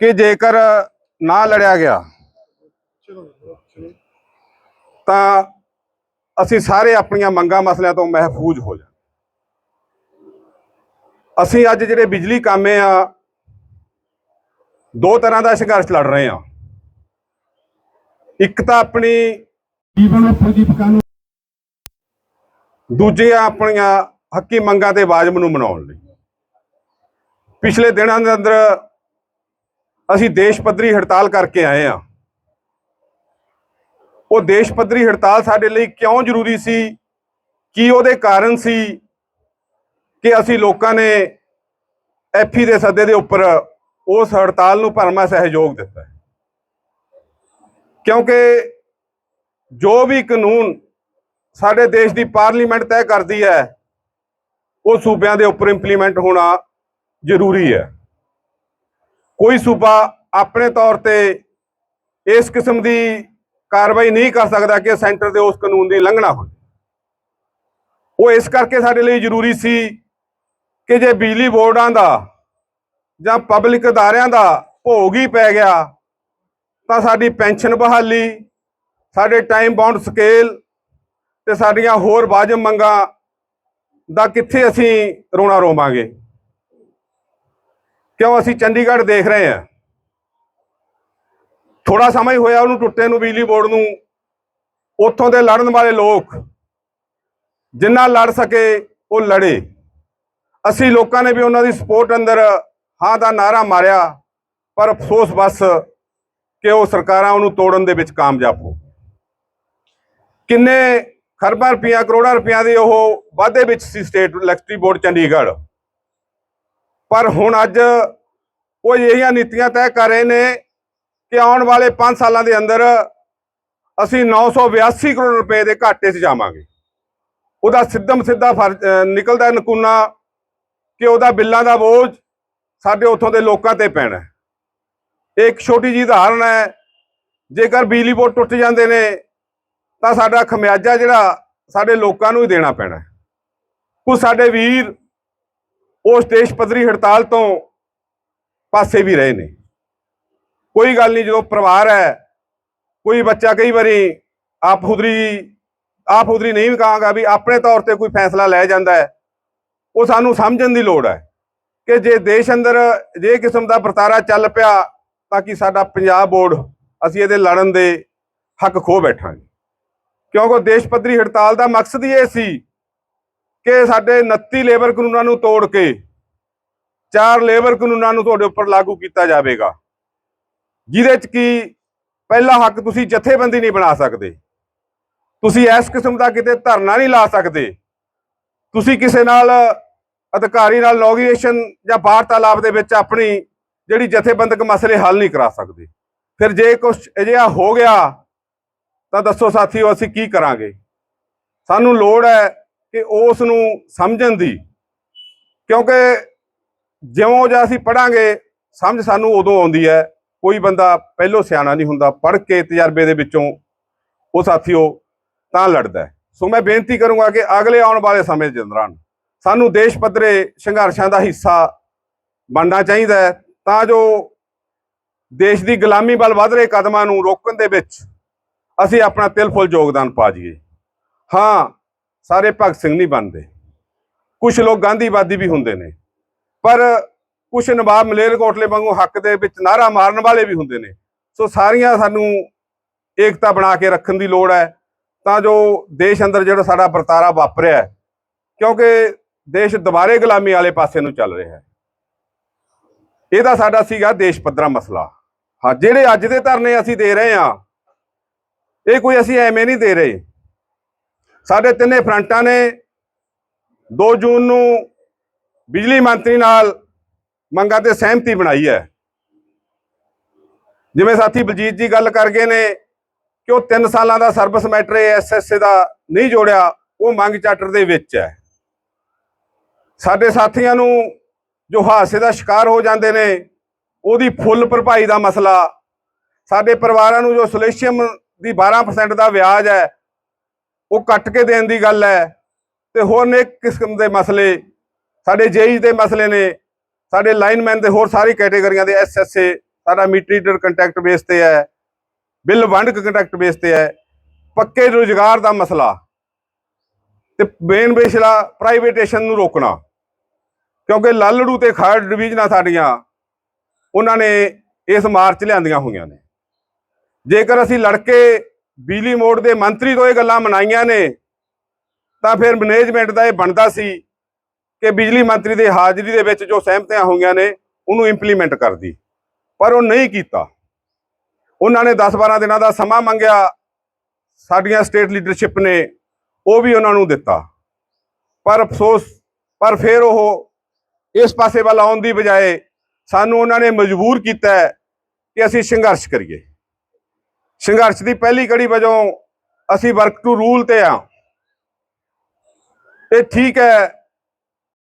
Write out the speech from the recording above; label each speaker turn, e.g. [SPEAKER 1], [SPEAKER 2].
[SPEAKER 1] ਕਿ ਜੇਕਰ ਨਾ ਲੜਿਆ ਗਿਆ ਤਾਂ ਅਸੀਂ ਸਾਰੇ ਆਪਣੀਆਂ ਮੰਗਾਂ ਮਸਲਿਆਂ ਤੋਂ ਮਹਿਫੂਜ਼ ਹੋ ਜਾ ਅਸੀਂ ਅੱਜ ਜਿਹੜੇ ਬਿਜਲੀ ਕਾਮੇ ਆ ਦੋ ਤਰ੍ਹਾਂ ਦਾ ਸੰਘਰਸ਼ ਲੜ ਰਹੇ ਆ ਇੱਕ ਤਾਂ ਆਪਣੀ
[SPEAKER 2] ਜੀਵਨ ਉਪਜੀਵਕਾ ਨੂੰ
[SPEAKER 1] ਦੂਜੇ ਆ ਆਪਣੀਆਂ ਹੱਕੀ ਮੰਗਾਂ ਤੇ ਆਵਾਜ਼ ਨੂੰ ਮਨਾਉਣ ਲਈ। ਪਿਛਲੇ ਦਿਨਾਂ ਦੇ ਅੰਦਰ ਅਸੀਂ ਦੇਸ਼ ਪੱਧਰੀ ਹੜਤਾਲ ਕਰਕੇ ਆਏ ਆ ਉਹ ਦੇਸ਼ ਪੱਧਰੀ ਹੜਤਾਲ ਸਾਡੇ ਲਈ ਕਿਉਂ ਜ਼ਰੂਰੀ ਸੀ? ਕੀ ਉਹਦੇ ਕਾਰਨ ਸੀ ਕਿ ਅਸੀਂ ਲੋਕਾਂ ਨੇ ਐਫੀ ਦੇ ਸੱਦੇ ਦੇ ਉੱਪਰ ਉਸ ਹੜਤਾਲ ਨੂੰ ਭਰਮਾ ਸਹਿਯੋਗ ਦਿੱਤਾ ਕਿਉਂਕਿ ਜੋ ਵੀ ਕਾਨੂੰਨ ਸਾਡੇ ਦੇਸ਼ ਦੀ ਪਾਰਲੀਮੈਂਟ ਤੈਅ ਕਰਦੀ ਹੈ, ਉਹ ਸੂਬਿਆਂ ਦੇ ਉੱਪਰ ਇੰਪਲੀਮੈਂਟ ਹੋਣਾ ਜ਼ਰੂਰੀ ਹੈ। ਕੋਈ ਸੂਬਾ ਆਪਣੇ ਤੌਰ ਤੇ ਇਸ ਕਿਸਮ ਦੀ ਕਾਰਵਾਈ ਨਹੀਂ ਕਰ ਸਕਦਾ ਕਿ ਸੈਂਟਰ ਦੇ ਉਸ ਕਾਨੂੰਨ ਦੀ ਉਲੰਘਣਾ ਹੋਵੇ। ਉਹ ਇਸ ਕਰਕੇ ਸਾਡੇ ਲਈ ਜ਼ਰੂਰੀ ਸੀ ਕਿ ਜੇ ਬਿਜਲੀ ਬੋਰਡਾਂ ਦਾ ਜਾਂ ਪਬਲਿਕ ਅਦਾਰਿਆਂ ਦਾ ਭੋਗ ਹੀ ਪੈ ਗਿਆ, ਤਾਂ ਸਾਡੀ ਪੈਨਸ਼ਨ ਬਹਾਲੀ, ਸਾਡੇ ਟਾਈਮ ਬਾਉਂਡ ਸਕੇਲ ਤੇ ਸਾਡੀਆਂ ਹੋਰ ਵਾਜਬ ਮੰਗਾਂ ਦਾ ਕਿੱਥੇ ਅਸੀਂ ਰੋਣਾ ਰੋਵਾਂਗੇ? ਕਿਉਂ ਅਸੀਂ ਚੰਡੀਗੜ੍ਹ ਦੇਖ ਰਹੇ ਹਾਂ? ਥੋੜਾ ਸਮਾਂ ਹੀ ਹੋਇਆ ਉਹਨੂੰ ਟੁੱਟੇ ਨੂੰ ਬਿਜਲੀ ਬੋਰਡ ਨੂੰ। ਉੱਥੋਂ ਦੇ ਲੜਨ ਵਾਲੇ ਲੋਕ ਜਿੰਨਾ ਲੜ ਸਕੇ ਉਹ ਲੜੇ। ਅਸੀਂ ਲੋਕਾਂ ਨੇ ਵੀ ਉਹਨਾਂ ਦੀ ਸਪੋਰਟ ਅੰਦਰ ਹਾਂ ਦਾ ਨਾਰਾ ਮਾਰਿਆ, ਪਰ ਅਫਸੋਸ ਬਸ ਕਿ ਉਹ ਸਰਕਾਰਾਂ ਉਹਨੂੰ ਤੋੜਨ ਦੇ ਵਿੱਚ ਕਾਮਯਾਬ ਹੋ ਕਿੰਨੇ ਖਰਬਾਂ ਰੁਪਈਆ ਕਰੋੜਾਂ ਰੁਪਈਆ ਦੇ ਉਹ ਵਾਅਦੇ ਵਿੱਚ ਸੀ ਸਟੇਟ ਇਲੈਕਟ੍ਰੀ ਬੋਰਡ ਚੰਡੀਗੜ੍ਹ। ਪਰ ਹੁਣ ਅੱਜ ਉਹ ਇਹੀਆਂ ਨੀਤੀਆਂ ਤੈਅ ਕਰ ਰਹੇ ਨੇ ਕਿ ਆਉਣ ਵਾਲੇ 5 ਸਾਲਾਂ ਦੇ ਅੰਦਰ ਅਸੀਂ 982 ਕਰੋੜ ਰੁਪਏ ਦੇ ਘਾਟੇ 'ਚ ਜਾਵਾਂਗੇ ਉਹਦਾ ਸਿੱਧਮ ਸਿੱਧਾ ਫਰਜ਼ ਨਿਕਲਦਾ ਨਕੂਨਾ ਕਿ ਉਹਦਾ ਬਿੱਲਾਂ ਦਾ ਬੋਝ ਸਾਡੇ ਉੱਥੋਂ ਦੇ ਲੋਕਾਂ ਤੇ ਪੈਣਾ ਇਹ ਇੱਕ ਛੋਟੀ ਜਿਹੀ ਉਦਾਹਰਣ ਹੈ, ਜੇਕਰ ਬਿਜਲੀ ਬੋਰਡ ਟੁੱਟ ਜਾਂਦੇ ਨੇ, ਤਾਂ ਸਾਡਾ ਖਮਿਆਜਾ ਜਿਹੜਾ ਸਾਡੇ ਲੋਕਾਂ ਨੂੰ ਹੀ ਦੇਣਾ ਪੈਣਾ ਹੈ। ਕੁਝ ਸਾਡੇ ਵੀਰ ਉਸ ਦੇਸ਼ ਪੱਧਰੀ ਹੜਤਾਲ ਤੋਂ ਪਾਸੇ ਵੀ ਰਹੇ ਨੇ। ਕੋਈ ਗੱਲ ਨਹੀਂ, ਜਦੋਂ ਪਰਿਵਾਰ ਹੈ, ਕੋਈ ਬੱਚਾ ਕਈ ਵਾਰੀ ਆਪ ਹੁਦਰੀ ਆਪ ਹੁਦਰੀ ਨਹੀਂ ਵੀ ਕਹਾਂਗਾ ਵੀ ਆਪਣੇ ਤੌਰ ਤੇ ਕੋਈ ਫੈਸਲਾ ਲੈ ਜਾਂਦਾ ਹੈ, ਉਹ ਸਾਨੂੰ ਸਮਝਣ ਦੀ ਲੋੜ ਹੈ ਕਿ ਜੇ ਦੇਸ਼ ਅੰਦਰ ਜੇ ਕਿਸਮ ਦਾ ਵਰਤਾਰਾ ਚੱਲ ਪਿਆ ਤਾਂ ਕਿ ਸਾਡਾ ਪੰਜਾਬ ਬੋਰਡ, ਅਸੀਂ ਇਹਦੇ ਲੜਨ ਦੇ ਹੱਕ ਖੋ ਬੈਠਾਂਗੇ। ਕਿਉਂਕਿ ਦੇਸ਼ ਪੱਧਰੀ ਹੜਤਾਲ ਦਾ ਮਕਸਦ ਹੀ ਇਹ ਸੀ ਕਿ ਸਾਡੇ 29 ਲੇਬਰ ਕਾਨੂੰਨਾਂ ਨੂੰ ਤੋੜ ਕੇ ਚਾਰ ਲੇਬਰ ਕਾਨੂੰਨਾਂ ਨੂੰ ਤੁਹਾਡੇ ਉੱਪਰ ਲਾਗੂ ਕੀਤਾ ਜਾਵੇਗਾ। ਜਿਹਦੇ ਚ ਕੀ ਪਹਿਲਾ ਹੱਕ ਤੁਸੀਂ ਜਥੇਬੰਦੀ ਨਹੀਂ ਬਣਾ ਸਕਦੇ। ਤੁਸੀਂ ਇਸ ਕਿਸਮ ਦਾ ਕਿਤੇ ਧਰਨਾ ਨਹੀਂ ਲਾ ਸਕਦੇ। ਤੁਸੀਂ ਕਿਸੇ ਨਾਲ ਅਧਿਕਾਰੀ ਨਾਲ ਨੋਗੀਏਸ਼ਨ ਜਾਂ ਵਾਰਤਾਲਾਪ ਦੇ ਵਿੱਚ ਆਪਣੀ ਜਿਹੜੀ ਜਥੇਬੰਦਕ ਮਸਲੇ ਹੱਲ ਨਹੀਂ ਕਰਾ ਸਕਦੇ। ਫਿਰ ਜੇ ਕੁਝ ਅਜਿਹਾ ਹੋ ਗਿਆ ਤਾਂ ਦੱਸੋ ਸਾਥੀਓ ਅਸੀਂ ਕੀ ਕਰਾਂਗੇ। ਸਾਨੂੰ ਲੋੜ ਹੈ ਕਿ ਉਸ ਨੂੰ ਸਮਝਣ ਦੀ। ਕਿਉਂਕਿ ਜਿਉਂ ਜਿਹਾ ਅਸੀਂ ਪੜਾਂਗੇ ਸਮਝ ਸਾਨੂੰ ਉਦੋਂ ਆਉਂਦੀ ਹੈ, ਕੋਈ ਬੰਦਾ ਪਹਿਲੋਂ ਸਿਆਣਾ ਨਹੀਂ ਹੁੰਦਾ, ਪੜ੍ਹ ਕੇ ਤਜਰਬੇ ਦੇ ਵਿੱਚੋਂ ਉਹ ਸਾਥੀਓ ਤਾਂ ਲੜਦਾ ਸੋ ਮੈਂ ਬੇਨਤੀ ਕਰੂੰਗਾ ਕਿ ਅਗਲੇ ਆਉਣ ਵਾਲੇ ਸਮੇਂ ਦੇ ਦੌਰਾਨ ਸਾਨੂੰ ਦੇਸ਼ ਪੱਧਰੇ ਸੰਘਰਸ਼ਾਂ ਦਾ ਹਿੱਸਾ ਬਣਨਾ ਚਾਹੀਦਾ ਹੈ, ਤਾਂ ਜੋ ਦੇਸ਼ ਦੀ ਗੁਲਾਮੀ ਵੱਲ ਵਧ ਰਹੇ ਕਦਮਾਂ ਨੂੰ ਰੋਕਣ ਦੇ ਵਿੱਚ ਅਸੀਂ ਆਪਣਾ ਤਿਲ ਫੁੱਲ ਯੋਗਦਾਨ ਪਾ ਜਾਈਏ। ਹਾਂ ਸਾਰੇ ਭਗਤ ਸਿੰਘ ਨਹੀਂ ਬਣਦੇ। ਕੁਝ ਲੋਕ ਗਾਂਧੀਵਾਦੀ ਵੀ ਹੁੰਦੇ ਨੇ। ਪਰ ਕੁਝ ਨਵਾਬ ਮਲੇਰਕੋਟਲੇ ਵਾਂਗੂ ਹੱਕ ਦੇ ਵਿੱਚ ਨਾਰਾ ਮਾਰਨ ਵਾਲੇ ਵੀ ਹੁੰਦੇ ਨੇ। ਸੋ ਸਾਰੀਆਂ ਸਾਨੂੰ ਏਕਤਾ ਬਣਾ ਕੇ ਰੱਖਣ ਦੀ ਲੋੜ ਹੈ। ਤਾਂ ਜੋ ਦੇਸ਼ ਅੰਦਰ ਜਿਹੜਾ ਸਾਡਾ ਵਰਤਾਰਾ ਵਾਪਰਿਆ ਕਿਉਂਕਿ ਦੇਸ਼ ਦੁਬਾਰੇ ਗੁਲਾਮੀ ਵਾਲੇ ਪਾਸੇ ਨੂੰ ਚੱਲ ਰਿਹਾ ਹੈ। ਇਹਦਾ ਸਾਡਾ ਸੀਗਾ ਦੇਸ਼ ਪੱਧਰਾ ਮਸਲਾ। ਹਾਂ, ਜਿਹੜੇ ਅੱਜ ਦੇ ਧਰਨੇ ਅਸੀਂ ਦੇ ਰਹੇ ਹਾਂ, ਇਹ ਕੋਈ ਅਸੀਂ ਐਵੇਂ ਨਹੀਂ ਦੇ ਰਹੇ। ਸਾਡੇ ਤਿੰਨੇ ਫਰੰਟਾਂ ਨੇ 2 ਜੂਨ ਨੂੰ ਬਿਜਲੀ ਮੰਤਰੀ ਨਾਲ ਮੰਗਾਂ ਤੇ ਸਹਿਮਤੀ ਬਣਾਈ ਹੈ। ਜਿਵੇਂ ਸਾਥੀ ਬਲਜੀਤ ਜੀ ਗੱਲ ਕਰ ਗਏ ਨੇ ਕਿ ਉਹ 3 ਸਾਲਾਂ ਦਾ ਸਰਵਿਸ ਮੈਟਰ ਐਸਐਸਏ ਦਾ ਨਹੀਂ ਜੋੜਿਆ, ਉਹ ਮੰਗ ਚਾਰਟਰ ਦੇ ਵਿੱਚ ਹੈ। ਸਾਡੇ ਸਾਥੀਆਂ ਨੂੰ ਜੋ ਹਾਦਸੇ ਦਾ ਸ਼ਿਕਾਰ ਹੋ ਜਾਂਦੇ ਨੇ, ਉਹਦੀ ਫੁੱਲ ਭਰਪਾਈ ਦਾ ਮਸਲਾ, ਸਾਡੇ ਪਰਿਵਾਰਾਂ ਨੂੰ ਜੋ ਸੋਲੇਸ਼ੀਅਮ ਦੀ 12% ਦਾ ਵਿਆਜ ਹੈ ਉਹ ਕੱਟ ਕੇ ਦੇਣ ਦੀ ਗੱਲ ਹੈ ਤੇ ਹੋਰ ਨੇ ਕਿਸਮ ਦੇ ਮਸਲੇ, ਸਾਡੇ ਜੇਈ ਦੇ ਮਸਲੇ ਨੇ, ਸਾਡੇ ਲਾਈਨਮੈਨ ਦੇ ਹੋਰ ਸਾਰੀ ਕੈਟਾਗਰੀਆਂ ਦੇ ਐਸਐਸਏ ਸਾਡਾ ਮੀਟਰੀਟਰ ਕੰਟਰੈਕਟ ਬੇਸ ਤੇ ਹੈ, ਬਿੱਲ ਵੰਡ ਕੰਟਰੈਕਟ ਬੇਸ ਤੇ ਹੈ, ਪੱਕੇ ਰੁਜ਼ਗਾਰ ਦਾ ਮਸਲਾ ਤੇ ਮੇਨ ਬੇਸ਼ਲਾ ਪ੍ਰਾਈਵੇਟੇਸ਼ਨ ਨੂੰ ਰੋਕਣਾ, ਕਿਉਂਕਿ ਲਾਲੜੂ ਤੇ ਖਰੜ ਡਿਵੀਜ਼ਨਾਂ ਸਾਡੀਆਂ, ਉਹਨਾਂ ਨੇ ਇਸ ਮਾਰਚ ਲਿਆਂਦੀਆਂ ਹੋਈਆਂ ਨੇ। ਜੇਕਰ ਅਸੀਂ ਲੜਕੇ ਬਿਜਲੀ ਮੋੜ ਦੇ ਮੰਤਰੀ ਤੋਂ ਇਹ ਗੱਲਾਂ ਮਨਾਈਆਂ ਨੇ, ਤਾਂ ਫਿਰ ਮੈਨੇਜਮੈਂਟ ਦਾ ਇਹ ਬਣਦਾ ਸੀ ਕਿ ਬਿਜਲੀ ਮੰਤਰੀ ਦੇ ਹਾਜ਼ਰੀ ਦੇ ਵਿੱਚ ਜੋ ਸਹਿਮਤੀਆਂ ਹੋਈਆਂ ਨੇ, ਉਹਨੂੰ ਇੰਪਲੀਮੈਂਟ ਕਰਦੀ। ਪਰ ਉਹ ਨਹੀਂ ਕੀਤਾ। ਉਹਨਾਂ ਨੇ 10-12 ਦਿਨਾਂ ਦਾ ਸਮਾਂ ਮੰਗਿਆ। ਸਾਡੀਆਂ ਸਟੇਟ ਲੀਡਰਸ਼ਿਪ ਨੇ ਉਹ ਵੀ ਉਹਨਾਂ ਨੂੰ ਦਿੱਤਾ। ਪਰ ਅਫਸੋਸ, ਪਰ ਫਿਰ ਉਹ ਇਸ ਪਾਸੇ ਵੱਲ ਆਉਣ ਦੀ ਬਜਾਏ ਸਾਨੂੰ ਉਹਨਾਂ ਨੇ ਮਜਬੂਰ ਕੀਤਾ ਕਿ ਅਸੀਂ ਸੰਘਰਸ਼ ਕਰੀਏ। ਸੰਘਰਸ਼ ਦੀ ਪਹਿਲੀ ਕੜੀ ਵਜੋਂ ਅਸੀਂ ਵਰਕ ਟੂ ਰੂਲ ਤੇ ਆ। ਇਹ ਠੀਕ ਹੈ